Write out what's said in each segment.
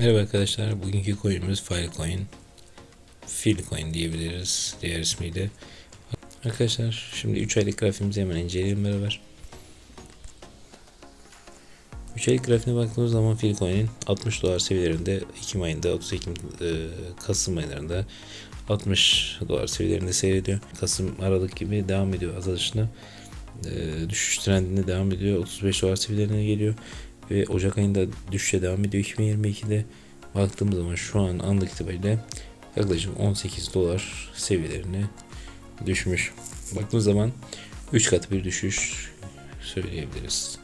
Merhaba arkadaşlar. Bugünkü coin'imiz Filecoin. Filecoin diyebiliriz diğer ismiyle. Arkadaşlar şimdi 3 aylık grafiğimizi hemen inceleyelim beraber. 3 aylık grafiğine baktığımız zaman Filecoin'in 60 dolar seviyelerinde Ekim ayında 30 Ekim e, Kasım aylarında 60 dolar seviyelerinde seyrediyor. Kasım Aralık gibi devam ediyor azalışına. E, düşüş trendinde devam ediyor. 35 dolar seviyelerine geliyor ve Ocak ayında düşüşe devam ediyor 2022'de. Baktığımız zaman şu an anlık itibariyle yaklaşık 18 dolar seviyelerine düşmüş. Baktığımız zaman 3 katı bir düşüş söyleyebiliriz.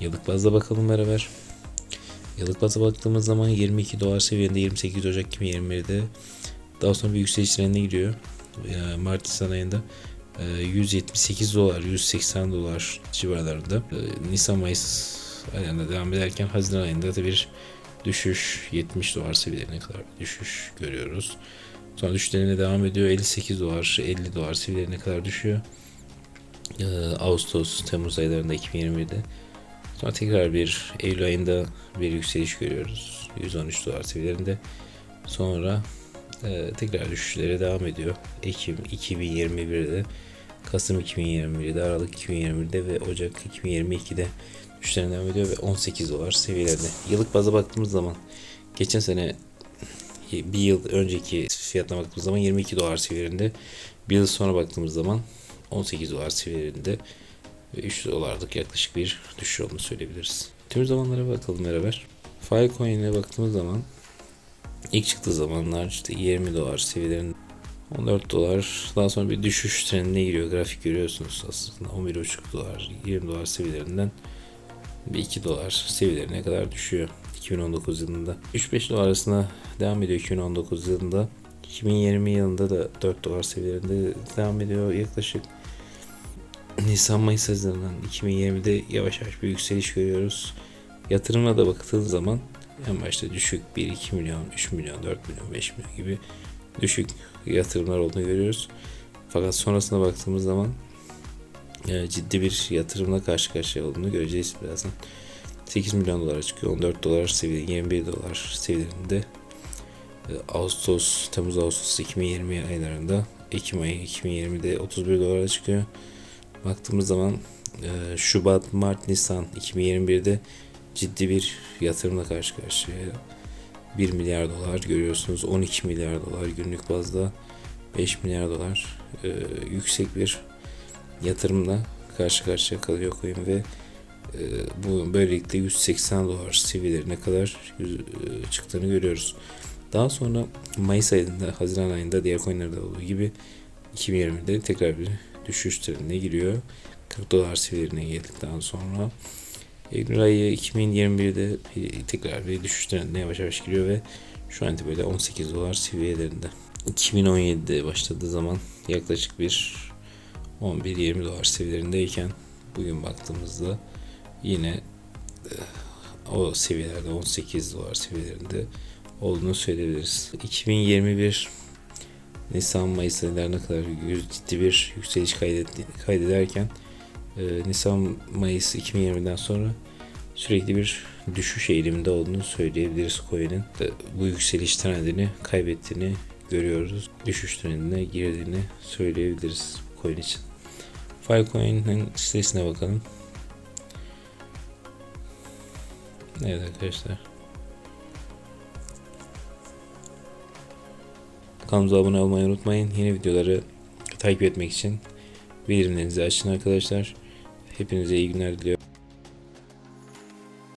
Yıllık bazda bakalım beraber. Yıllık bazda baktığımız zaman 22 dolar seviyende 28 Ocak 2021'de daha sonra bir yükseliş trendine giriyor. Yani Mart ayında e, 178 dolar, 180 dolar civarlarında. E, Nisan Mayıs ayında devam ederken Haziran ayında da bir düşüş 70 dolar seviyelerine kadar bir düşüş görüyoruz. Sonra düşüşlerine devam ediyor. 58 dolar, 50 dolar seviyelerine kadar düşüyor. Ee, Ağustos, Temmuz aylarında 2021'de. Sonra tekrar bir Eylül ayında bir yükseliş görüyoruz. 113 dolar seviyelerinde. Sonra e, tekrar düşüşlere devam ediyor. Ekim 2021'de, Kasım 2021'de, Aralık 2021'de ve Ocak 2022'de düşüşlerine devam ediyor ve 18 dolar seviyelerinde. Yıllık baza baktığımız zaman geçen sene bir yıl önceki fiyatına baktığımız zaman 22 dolar seviyelerinde. Bir yıl sonra baktığımız zaman 18 dolar seviyelerinde ve 3 dolarlık yaklaşık bir düşüş olduğunu söyleyebiliriz. Tüm zamanlara bakalım beraber. Filecoin'e baktığımız zaman ilk çıktığı zamanlar işte 20 dolar seviyelerinde 14 dolar daha sonra bir düşüş trendine giriyor. Grafik görüyorsunuz aslında 11,5 dolar 20 dolar seviyelerinden bir 2 dolar seviyelerine kadar düşüyor 2019 yılında. 3-5 dolar arasında devam ediyor 2019 yılında. 2020 yılında da 4 dolar seviyelerinde devam ediyor yaklaşık. Nisan Mayıs Haziran 2020'de yavaş yavaş bir yükseliş görüyoruz. Yatırımına da baktığın zaman en başta düşük 1-2 milyon, 3 milyon, 4 milyon, 5 milyon gibi düşük yatırımlar olduğunu görüyoruz. Fakat sonrasına baktığımız zaman ciddi bir yatırımla karşı karşıya olduğunu göreceğiz birazdan. 8 milyon dolara çıkıyor. 14 dolar seviyede, 21 dolar seviyelerinde. Ağustos, Temmuz Ağustos 2020 aylarında Ekim ayı 2020'de 31 dolara çıkıyor. Baktığımız zaman e, Şubat, Mart, Nisan 2021'de ciddi bir yatırımla karşı karşıya. 1 milyar dolar görüyorsunuz. 12 milyar dolar günlük bazda 5 milyar dolar e, yüksek bir yatırımla karşı karşıya kalıyor coin ve e, bu böylelikle 180 dolar seviyelerine kadar e, çıktığını görüyoruz. Daha sonra Mayıs ayında, Haziran ayında diğer coinlerde olduğu gibi 2020'de tekrar bir düşüş trendine giriyor. 40 dolar seviyelerine geldikten sonra Eylül ayı 2021'de bir, tekrar bir düşüş trendine yavaş yavaş giriyor ve şu an böyle 18 dolar seviyelerinde. 2017'de başladığı zaman yaklaşık bir 11-20 dolar seviyelerindeyken bugün baktığımızda yine e, o seviyelerde 18 dolar seviyelerinde olduğunu söyleyebiliriz. 2021 Nisan Mayıs aylarına kadar ciddi bir yükseliş kaydederken e, Nisan Mayıs 2020'den sonra sürekli bir düşüş eğiliminde olduğunu söyleyebiliriz coin'in. Bu yükseliş trendini kaybettiğini görüyoruz. Düşüş trendine girdiğini söyleyebiliriz coin için. Filecoin'in sitesine bakalım. Evet arkadaşlar. Kanalımıza abone olmayı unutmayın. Yeni videoları takip etmek için bildirimlerinizi açın arkadaşlar. Hepinize iyi günler diliyorum.